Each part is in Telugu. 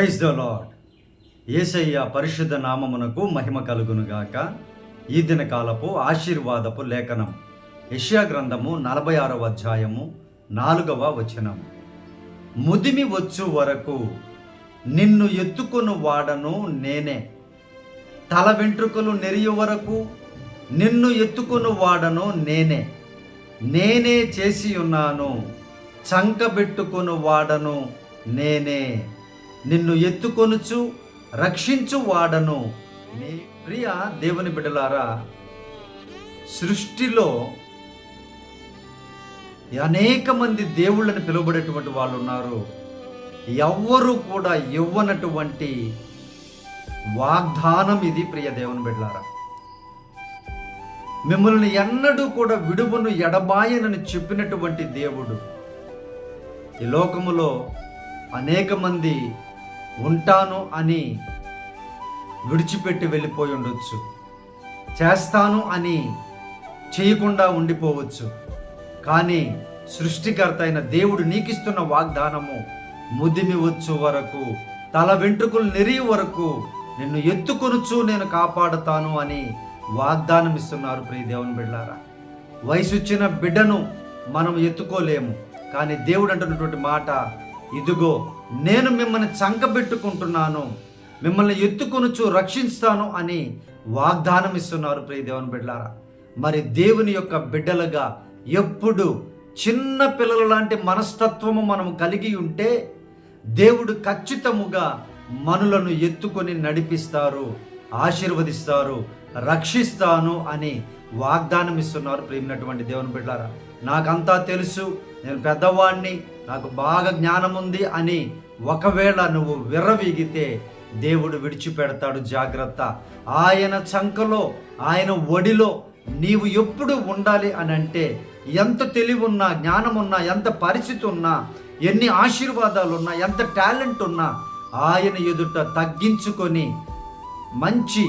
ప్రైజ్ ద లాడ్ ఏసయ్య పరిశుద్ధ నామమునకు మహిమ కలుగునుగాక. ఈ దిన కాలపు ఆశీర్వాదపు లేఖనం. యష్యా గ్రంథము నలభై ఆరవ అధ్యాయము నాలుగవ వచనం. ముదిమి వచ్చు వరకు నిన్ను ఎత్తుకొను వాడను నేనే. తల వెంట్రుకలు నెరియు వరకు నిన్ను ఎత్తుకొను వాడను నేనే. నేనే చేసి ఉన్నాను చంకబెట్టుకొను వాడను నేనే. నిన్ను ఎత్తుకొనుచు రక్షించు వాడను. నీ ప్రియ దేవుని బిడ్డలారా సృష్టిలో అనేక మంది దేవుళ్ళని పిలువబడేటువంటి వాళ్ళు ఉన్నారు. ఎవ్వరూ కూడా ఇవ్వనటువంటి వాగ్దానం ఇది ప్రియ దేవుని బిడ్డలారా. మిమ్మల్ని ఎన్నడూ కూడా విడువను ఎడబాయనని చెప్పినటువంటి దేవుడు. ఈ లోకములో అనేక మంది ఉంటాను అని విడిచిపెట్టి వెళ్ళిపోయి ఉండొచ్చు. చేస్తాను అని చేయకుండా ఉండిపోవచ్చు. కానీ సృష్టికర్త అయిన దేవుడు నీకిస్తున్న వాగ్దానము ముదిమి వచ్చు వరకు తల వెంట్రుకలు నెరిగి వరకు నిన్ను ఎత్తుకొనుచు నేను కాపాడుతాను అని వాగ్దానం ఇస్తున్నారు ప్రియ దేవుని బిడ్డారా వయసు వచ్చిన బిడ్డను మనం ఎత్తుకోలేము. కానీ దేవుడు అంటున్నటువంటి మాట ఇదిగో నేను మిమ్మల్ని చంకబెట్టుకుంటున్నాను. మిమ్మల్ని ఎత్తుకొనుచు రక్షిస్తాను అని వాగ్దానం ఇస్తున్నారు ప్రియ దేవుని బిడ్డారా మరి దేవుని యొక్క బిడ్డలుగా ఎప్పుడు చిన్న పిల్లల లాంటి మనస్తత్వము మనం కలిగి ఉంటే దేవుడు ఖచ్చితముగా మనులను ఎత్తుకొని నడిపిస్తారు ఆశీర్వదిస్తారు రక్షిస్తాను అని వాగ్దానం ఇస్తున్నారు ప్రేమినటువంటి దేవుని బిడ్డారా నాకంతా తెలుసు నేను పెద్దవాడిని నాకు బాగా జ్ఞానం ఉంది అని ఒకవేళ నువ్వు విర్రవీగితే దేవుడు విడిచిపెడతాడు జాగ్రత్త. ఆయన చంకలో ఆయన ఒడిలో నీవు ఎప్పుడు ఉండాలి అని అంటే ఎంత తెలివి ఉన్నా జ్ఞానం ఉన్నా ఎంత పరిస్థితి ఉన్నా ఎన్ని ఆశీర్వాదాలు ఉన్నా ఎంత టాలెంట్ ఉన్నా ఆయన ఎదుట తగ్గించుకొని మంచి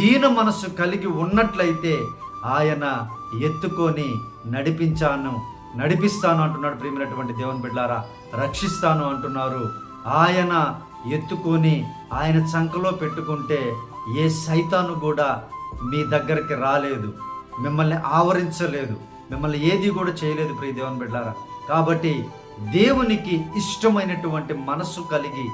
దీన మనసు కలిగి ఉన్నట్లయితే ఆయన ఎత్తుకొని నడిపించాను. నడిపిస్తాను అంటున్నాడు ప్రియమైనటువంటి దేవుని బిడ్డారా రక్షిస్తాను అంటున్నారు. ఆయన ఎత్తుకొని ఆయన చంకలో పెట్టుకుంటే ఏ సైతాను కూడా మీ దగ్గరికి రాలేదు. మిమ్మల్ని ఆవరించలేదు. మిమ్మల్ని ఏది కూడా చేయలేదు ప్రియ దేవుని బిడ్డారా కాబట్టి దేవునికి ఇష్టమైనటువంటి మనస్సు కలిగి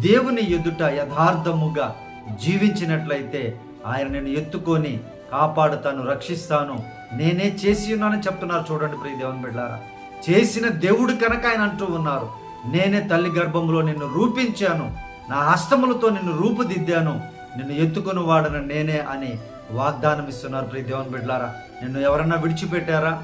దేవుని ఎదుట యథార్థముగా జీవించినట్లయితే ఆయన నేను ఎత్తుకొని కాపాడుతాను రక్షిస్తాను. నేనే చేసి ఉన్నానని చెప్తున్నారు చూడండి ప్రియ దేవుని బిడ్డారా చేసిన దేవుడు కనుక ఆయన అంటూ ఉన్నారు. నేనే తల్లి గర్భంలో నిన్ను రూపించాను. నా హస్తములతో నిన్ను రూపుదిద్దాను. నిన్ను ఎత్తుకుని వాడను నేనే అని వాగ్దానం ఇస్తున్నారు ప్రియ దేవుని బిడ్డారా నిన్ను ఎవరన్నా విడిచిపెట్టారా?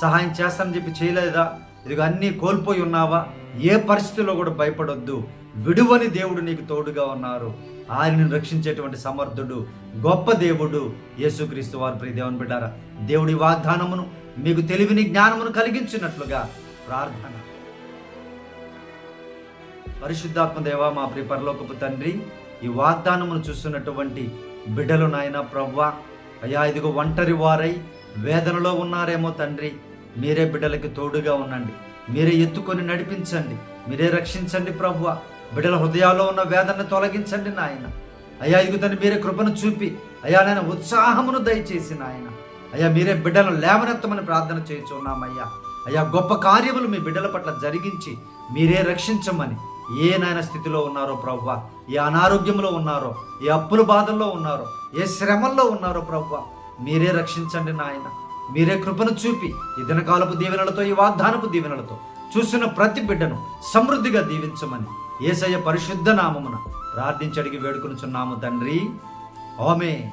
సహాయం చేస్తానని చెప్పి చేయలేదా? ఇదిగో అన్నీ కోల్పోయి ఉన్నావా? ఏ పరిస్థితిలో కూడా భయపడొద్దు. విడువని దేవుడు నీకు తోడుగా ఉన్నారు. ఆయనను రక్షించేటువంటి సమర్థుడు గొప్ప దేవుడు యేసుక్రీస్తు వారు. ప్రియ దేవుని బిడ్డారా దేవుడి వాగ్దానమును మీకు తెలివిని జ్ఞానమును కలిగించినట్లుగా ప్రార్థన. పరిశుద్ధాత్మ దేవ మా ప్రియ పరలోకపు తండ్రి ఈ వాగ్దానమును చూస్తున్నటువంటి బిడ్డలు నాయన ప్రవ్వ అయ్యా ఇదిగో ఒంటరి వారై వేదనలో ఉన్నారేమో తండ్రి మీరే బిడ్డలకి తోడుగా ఉండండి. మీరే ఎత్తుకొని నడిపించండి. మీరే రక్షించండి ప్రవ్వ. బిడ్డల హృదయాల్లో ఉన్న వేదనను తొలగించండి నాయన. అయ్యా ఇగుతని మీరే కృపను చూపి అయ్యా నేను ఉత్సాహమును దయచేసి నాయన. అయ్యా మీరే బిడ్డలను లేవనెత్తమని ప్రార్థన చేయించున్నామయ్యా. అయ్యా గొప్ప కార్యములు మీ బిడ్డల పట్ల జరిగించి మీరే రక్షించమని ఏ నాయన స్థితిలో ఉన్నారో ప్రవ్వ ఏ అనారోగ్యంలో ఉన్నారో ఏ అప్పుల బాధల్లో ఉన్నారో ఏ శ్రమల్లో ఉన్నారో ప్రవ్వ మీరే రక్షించండి నాయన. మీరే కృపను చూపి ఈ దినకాలపు దీవెనలతో ఈ వాగ్దానపు దీవెనలతో చూసిన ప్రతి బిడ్డను సమృద్ధిగా దీవించమని ఏసయ్య పరిశుద్ధ నామమున ప్రార్థించడికి వేడుకొనుచున్నాము తండ్రి. ఓమే